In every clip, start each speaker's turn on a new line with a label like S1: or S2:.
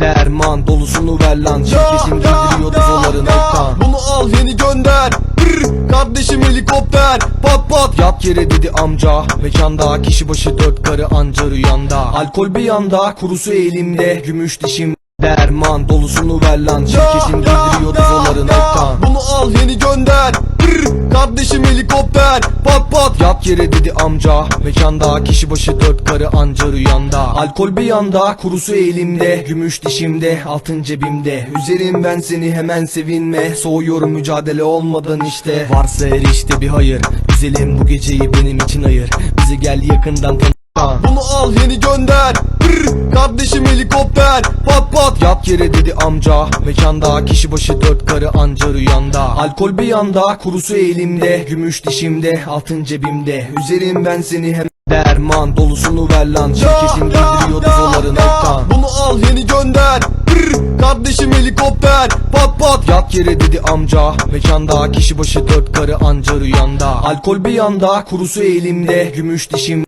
S1: Derman dolusunu ver lan. Şirketin giydiriyor doları nokta
S2: Bunu al yeni gönder. Brr, Kardeşim helikopter. Pat pat.
S1: Yat yere dedi amca. Mekanda kişi başı dört karı anca rüyanda. Alkol bir yanda kurusu elimde. Gümüş dişim Derman dolusunu ver lan. Şirketin giydiriyor doları nokta
S2: Bunu al yeni gönder Brr, Kardeşim helikopter Pat pat.
S1: Yat yere dedi amca. Mekanda kişi başı dört karı anca rüyanda. Alkol bir yanda kurusu elimde. Gümüş dişimde altın cebimde. Üzerim ben seni hemen sevinme. Soğuyorum mücadele olmadan işte. Varsa her işte bir hayır. Güzelim bu geceyi benim için ayır. Bizi gel yakından tanı
S2: Bunu al yeni gönder Brr, Kardeşim helikopter Pat pat.
S1: Yat yere dedi amca Mekanda. Kişi başı dört karı anca rüyanda. Alkol bir yanda kurusu elimde. Gümüş dişimde altın cebimde. Üzerim ben seni hem Derman. Dolusunu ver lan Şirketin giydiriyor doları nokta
S2: Bunu al yeni gönder. Brr, Kardeşim helikopter Pat pat.
S1: Yat yere dedi amca Mekanda. Kişi başı dört karı anca rüyanda. Alkol bir yanda kurusu elimde. Gümüş dişim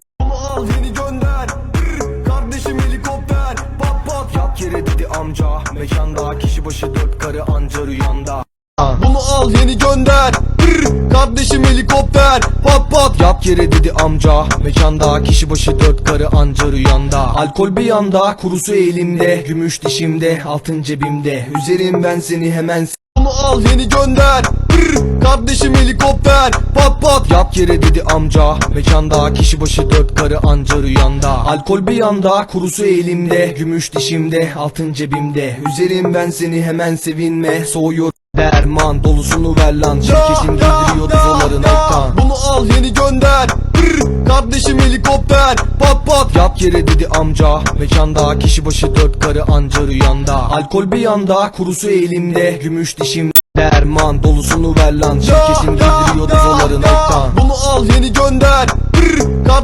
S1: yere dedi amca. Mekanda kişi başı dört karı anca rüyanda.
S2: Bunu al yeni gönder. Brr, Kardeşim helikopter. Pat pat.
S1: Yat yere dedi amca. Mekanda kişi başı dört karı anca rüyanda. Alkol bir yanda kurusu elimde. Gümüş dişimde altın cebimde. Üzerim ben seni hemen
S2: Bunu al yeni gönder. Brr, Kardeşim helikopter. Pat pat
S1: Yat yere dedi amca. Mekanda kişi başı dört karı anca rüyanda. Alkol bir yanda kurusu elimde. Gümüş dişimde altın cebimde. Üzerim ben seni hemen sevinme. Soğuyor Derman dolusunu ver lan. Şirketin giydiriyor doları nokta
S2: Bunu al yeni gönder. Brr, Kardeşim helikopter. Pat pat.
S1: Yat yere dedi amca. Mekanda kişi başı dört karı anca rüyanda. Alkol bir yanda kurusu elimde. Gümüş dişim Derman dolusunu ver lan. Şirketin giydiriyor doları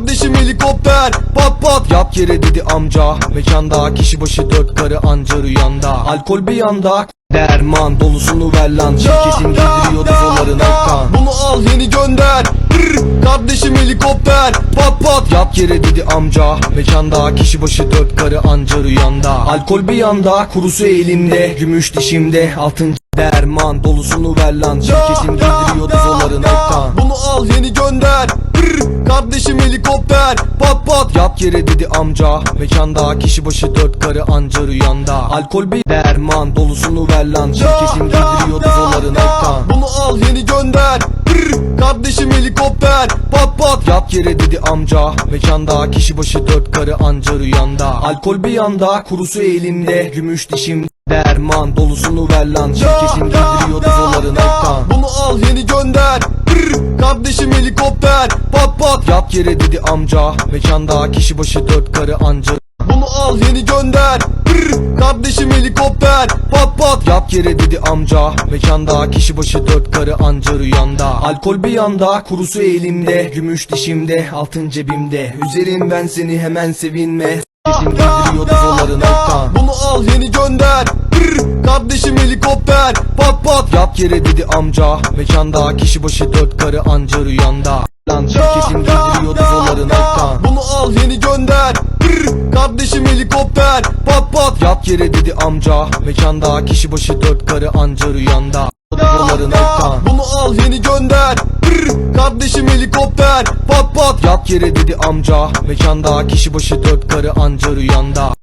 S2: Kardeşim helikopter Pat pat.
S1: Yat yere dedi amca. Mekanda kişi başı dört karı anca rüyanda. Alkol bir yanda Derman dolusunu ver lan. Şirketin giydiriyor doları nokta
S2: Bunu al yeni gönder. Brr, Kardeşim helikopter Pat pat.
S1: Yat yere dedi amca. Mekanda kişi başı dört karı anca rüyanda. Alkol bir yanda kurusu elimde. Gümüş dişimde altın Derman dolusunu ver lan. Şirketin giydiriyor doları nokta
S2: Kardeşim helikopter. Pat pat.
S1: Yat yere dedi amca. Mekanda kişi başı dört karı anca rüyanda. Alkol bir derman dolusunu ver lan. Şirketin giydiriyor doları nokta
S2: Bunu al yeni gönder. Brr, Kardeşim helikopter. Pat pat.
S1: Yat yere dedi amca. Mekanda kişi başı dört karı anca rüyanda. Alkol bir yanda kurusu elimde Gümüş dişim Derman dolusunu ver lan. Şirketin giydiriyor doları nokta
S2: Bunu al yeni gönder. Brr, Kardeşim helikopter. Pat pat.
S1: Yat yere dedi amca. Mekanda kişi başı dört karı anca.
S2: Bunu al yeni gönder. Brr, Kardeşim helikopter. Pat pat.
S1: Yat yere dedi amca. Mekanda kişi başı dört karı anca rüyanda. Alkol bir yanda kurusu elimde. Gümüş dişimde altın cebimde. Üzerim ben seni hemen sevinme. Sesim giydiriyor doları nokta
S2: Bunu al yeni gönder Kardeşim helikopter Pat pat.
S1: Yat yere dedi amca Mekanda. Kişi başı dört karı anca rüyanda. Lan şirketin giydiriyor doları nokta
S2: Bunu al yeni gönder. Brr, Kardeşim helikopter Pat pat.
S1: Yat yere dedi amca Mekanda. Kişi başı dört karı anca rüyanda. Doları nokta
S2: Bunu al yeni gönder. Brr, Kardeşim helikopter Pat pat.
S1: Yat yere dedi amca Mekanda. Kişi başı dört karı anca rüyanda